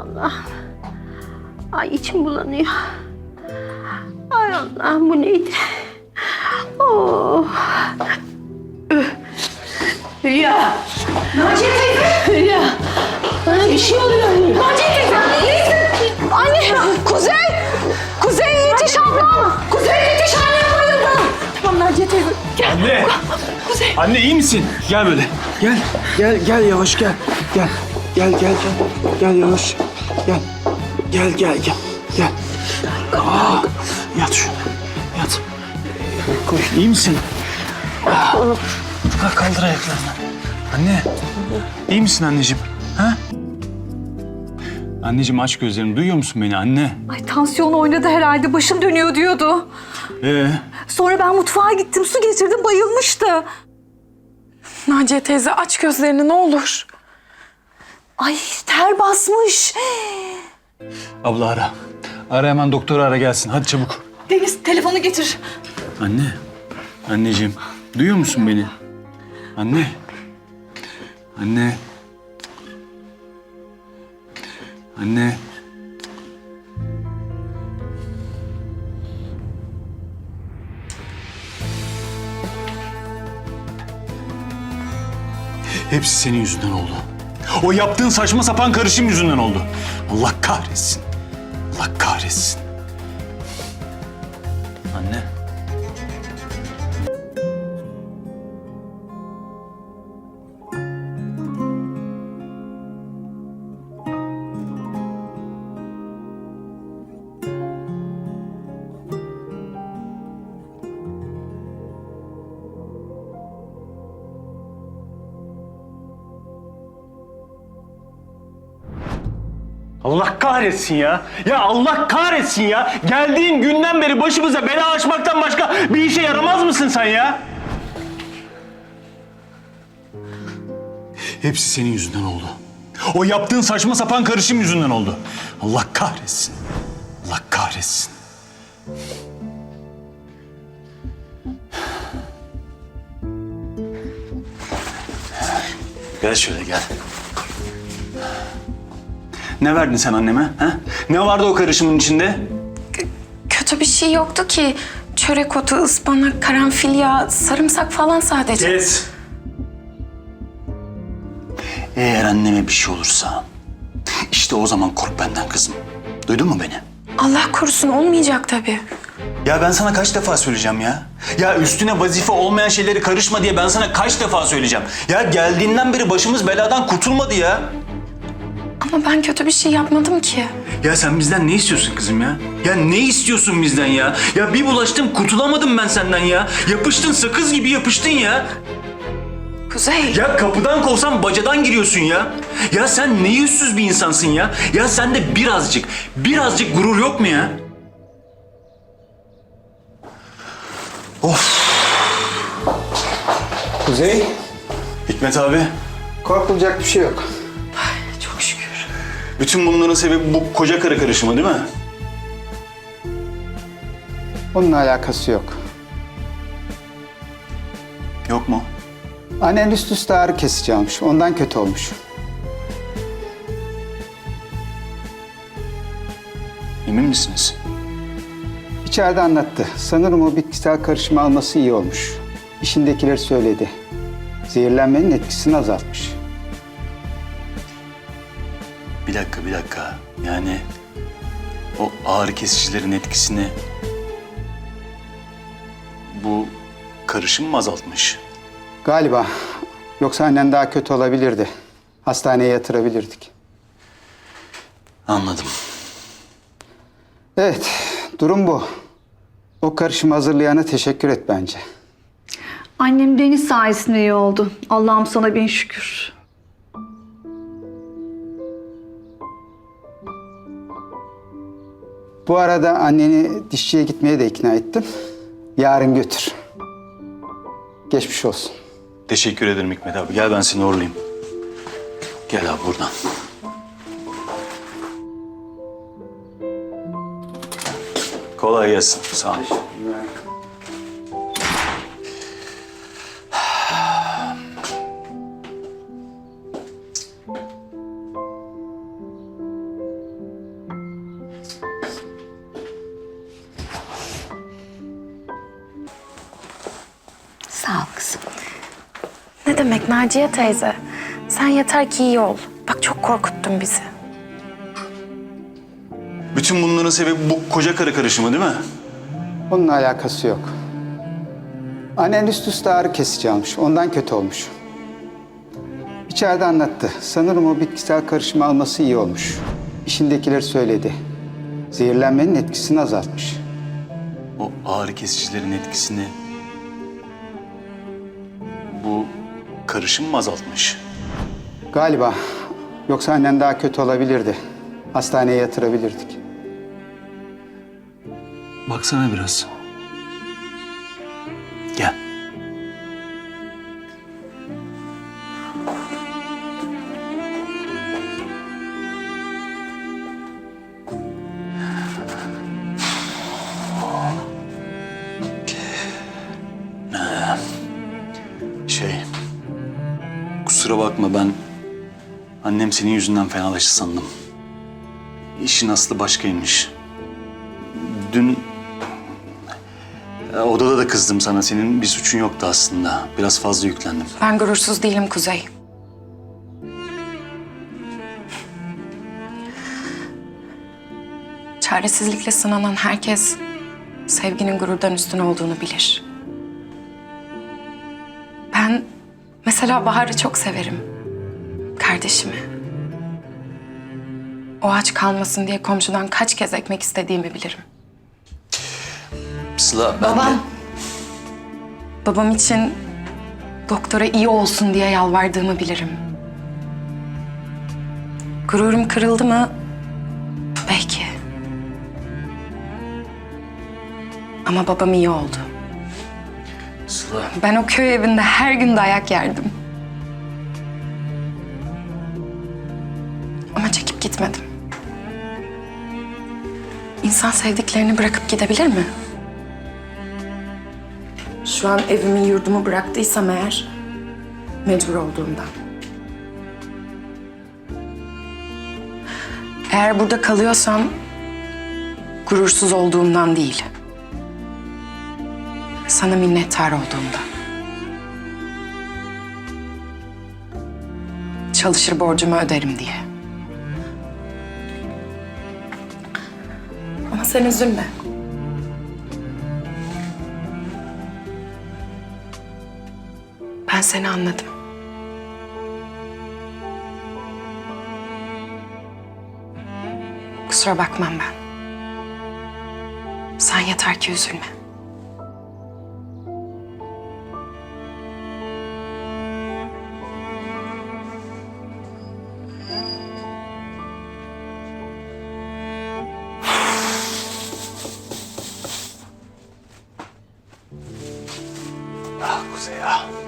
Allah. Ay içim bulanıyor. Ay Allah bu neydi? Oh. Hülya. Naciye teyze. Hülya. Bana bir şey oluyor. Naciye teyze. Anne. Kuzey. Kuzey yetiş ablam. Kuzey yetiş annem bayıldı. Tamam Naciye teyze. Gel. Anne! Kuzey. Anne iyi misin? Gel böyle. Gel, gel, gel yavaş gel. Gel, gel, gel, gel. Gel yavaş. Gel. Gel, gel, gel. Gel. Aa, yat şuraya. Yat. Koy. İyi misin? Ha, kaldır ayaklarını. Anne. iyi misin anneciğim? Ha? Anneciğim aç gözlerini. Duyuyor musun beni anne? Ay tansiyon oynadı herhalde başım dönüyor diyordu. Ee, Sonra ben mutfağa gittim su getirdim bayılmıştı. Naciye teyze aç gözlerini ne olur. Ay ter basmış. abla ara. Ara hemen doktoru ara gelsin. Hadi çabuk. Deniz telefonu getir. Anne, anneciğim, duyuyor musun beni? Anne, anne, anne. Hepsi senin yüzünden oldu. O yaptığın saçma sapan karışım yüzünden oldu. Allah kahretsin. Allah kahretsin. Anne. Allah kahretsin ya. Ya Allah kahretsin ya. Geldiğin günden beri başımıza bela açmaktan başka bir işe yaramaz mısın sen ya? Hepsi senin yüzünden oldu. O yaptığın saçma sapan karışım yüzünden oldu. Allah kahretsin. Allah kahretsin. Gel şöyle gel. Ne verdin sen anneme? Ha? Ne vardı o karışımın içinde? Kötü bir şey yoktu ki. Çörek otu, ıspanak, karanfil yağı, sarımsak falan sadece. Kes. Eğer anneme bir şey olursa işte o zaman kork benden kızım. Duydun mu beni? Allah korusun olmayacak tabii. Ya ben sana kaç defa söyleyeceğim ya? Ya üstüne vazife olmayan şeyleri karışma diye ben sana kaç defa söyleyeceğim? Ya geldiğinden beri başımız beladan kurtulmadı ya. Ama ben kötü bir şey yapmadım ki. Ya sen bizden ne istiyorsun kızım ya? Ya ne istiyorsun bizden ya? Ya bir bulaştım kurtulamadım ben senden ya. Yapıştın sakız gibi yapıştın ya. Kuzey. Ya kapıdan kovsan bacadan giriyorsun ya. Ya sen ne yüzsüz bir insansın ya. Ya sende birazcık, birazcık gurur yok mu ya? Kuzey, Hikmet abi, korkulacak bir şey yok. Bütün bunların sebebi bu koca karı karışımı değil mi? Onunla alakası yok. Yok mu? Annen üst üste ağrı kesici almış. Ondan kötü olmuş. Emin misiniz? İçeride anlattı. Sanırım o bitkisel karışımı alması iyi olmuş. İşindekiler söyledi. Zehirlenmenin etkisini azaltmış. Bir dakika, bir dakika. Yani o ağrı kesicilerin etkisini bu karışım mı azaltmış? Galiba. Yoksa annen daha kötü olabilirdi. Hastaneye yatırabilirdik. Anladım. Evet, durum bu. O karışımı hazırlayana teşekkür et bence. Annem Deniz sayesinde iyi oldu. Allah'ım sana bin şükür. Bu arada anneni dişçiye gitmeye de ikna ettim. Yarın götür. Geçmiş olsun. Teşekkür ederim Hikmet abi. Gel ben seni uğurlayayım. Gel abi buradan. Kolay gelsin. Sağ ol. Sağ ol kızım. Ne demek Naciye teyze? Sen yeter ki iyi ol. Bak çok korkuttun bizi. Bütün bunların sebebi bu koca karı karışımı değil mi? Onunla alakası yok. Annen üst üste ağrı kesici almış. Ondan kötü olmuş. İçeride anlattı. Sanırım o bitkisel karışımı alması iyi olmuş. İşindekiler söyledi. Zehirlenmenin etkisini azaltmış. O ağrı kesicilerin etkisini karışım mı azaltmış? Galiba. Yoksa annen daha kötü olabilirdi. Hastaneye yatırabilirdik. Baksana biraz. Kusura bakma ben annem senin yüzünden fenalaştı sandım. İşin aslı başkaymış. Dün e, Odada da kızdım sana. Senin bir suçun yoktu aslında. Biraz fazla yüklendim. Ben gurursuz değilim Kuzey. Çaresizlikle sınanan herkes sevginin gururdan üstün olduğunu bilir. Mesela Bahar'ı çok severim. Kardeşimi. O aç kalmasın diye komşudan kaç kez ekmek istediğimi bilirim. Sıla ben Babam. de... Babam için doktora iyi olsun diye yalvardığımı bilirim. Gururum kırıldı mı? Belki. Ama babam iyi oldu. Sıla Ben o köy evinde her gün dayak yerdim. Ama çekip gitmedim. İnsan sevdiklerini bırakıp gidebilir mi? Şu an evimi yurdumu bıraktıysam eğer mecbur olduğumdan. Eğer burada kalıyorsam gurursuz olduğumdan değil. Sana minnettar olduğumdan. Çalışır borcumu öderim diye. Ama sen üzülme. Ben seni anladım. Kusura bakmam ben. Sen yeter ki üzülme. Ah Kuzey ah.